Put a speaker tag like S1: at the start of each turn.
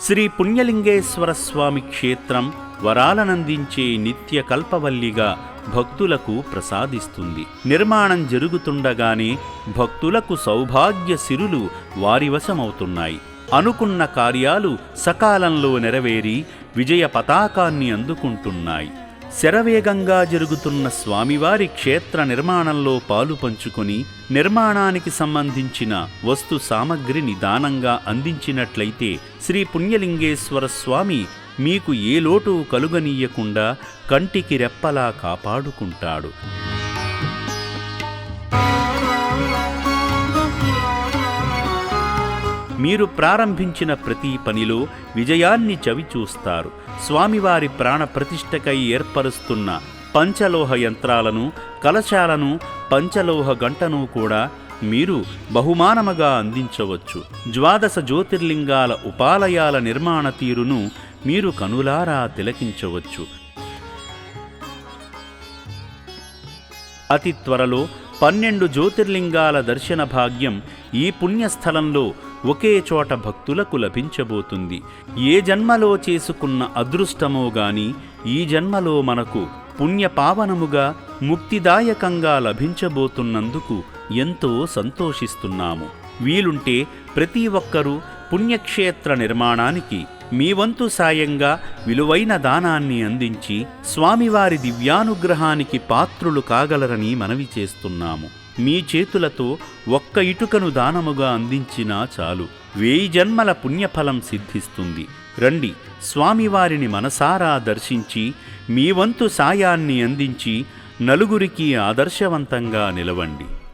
S1: శ్రీ పుణ్యలింగేశ్వర స్వామి క్షేత్రం వరాలనందించే నిత్య కల్పవల్లిగా భక్తులకు ప్రసాదిస్తుంది. నిర్మాణం జరుగుతుండగానే భక్తులకు సౌభాగ్య సిరులు వారి వశమవుతున్నాయి. అనుకున్న కార్యాలు సకాలంలో నెరవేరి విజయ పతాకాన్ని అందుకుంటున్నాయి. శరవేగంగా జరుగుతున్న స్వామివారి క్షేత్ర నిర్మాణంలో పాలు పంచుకొని నిర్మాణానికి సంబంధించిన వస్తు సామగ్రిని దానంగా అందించినట్లయితే శ్రీ పుణ్యలింగేశ్వర స్వామి మీకు ఏ లోటు కలుగనీయకుండా కంటికి రెప్పలా కాపాడుకుంటాడు. మీరు ప్రారంభించిన ప్రతి పనిలో విజయాన్ని చవిచూస్తారు. స్వామివారి ప్రాణ ప్రతిష్టకై ఏర్పరుస్తున్న పంచలోహ యంత్రాలను కలశాలను పంచలోహ గంటను కూడా మీరు బహుమానముగా అందించవచ్చు. ద్వాదశ జ్యోతిర్లింగాల ఉపాలయాల నిర్మాణ తీరును మీరు కనులారా తిలకించవచ్చు. అతి త్వరలో పన్నెండు జ్యోతిర్లింగాల దర్శన భాగ్యం ఈ పుణ్యస్థలంలో ఒకే చోట భక్తులకు లభించబోతుంది. ఏ జన్మలో చేసుకున్న అదృష్టమో గాని ఈ జన్మలో మనకు పుణ్యపావనముగా ముక్తిదాయకంగా లభించబోతున్నందుకు ఎంతో సంతోషిస్తున్నాము. వీలుంటే ప్రతి ఒక్కరూ పుణ్యక్షేత్ర నిర్మాణానికి మీ వంతు సాయంగా విలువైన దానాన్ని అందించి స్వామివారి దివ్యానుగ్రహానికి పాత్రులు కాగలరని మనవి చేస్తున్నాము. మీ చేతులతో ఒక్క ఇటుకను దానముగా అందించినా చాలు. వేయి జన్మల పుణ్యఫలం సిద్ధిస్తుంది. రండి స్వామివారిని మనసారా దర్శించి మీ వంతు సాయాన్ని అందించి నలుగురికి ఆదర్శవంతంగా నిలవండి.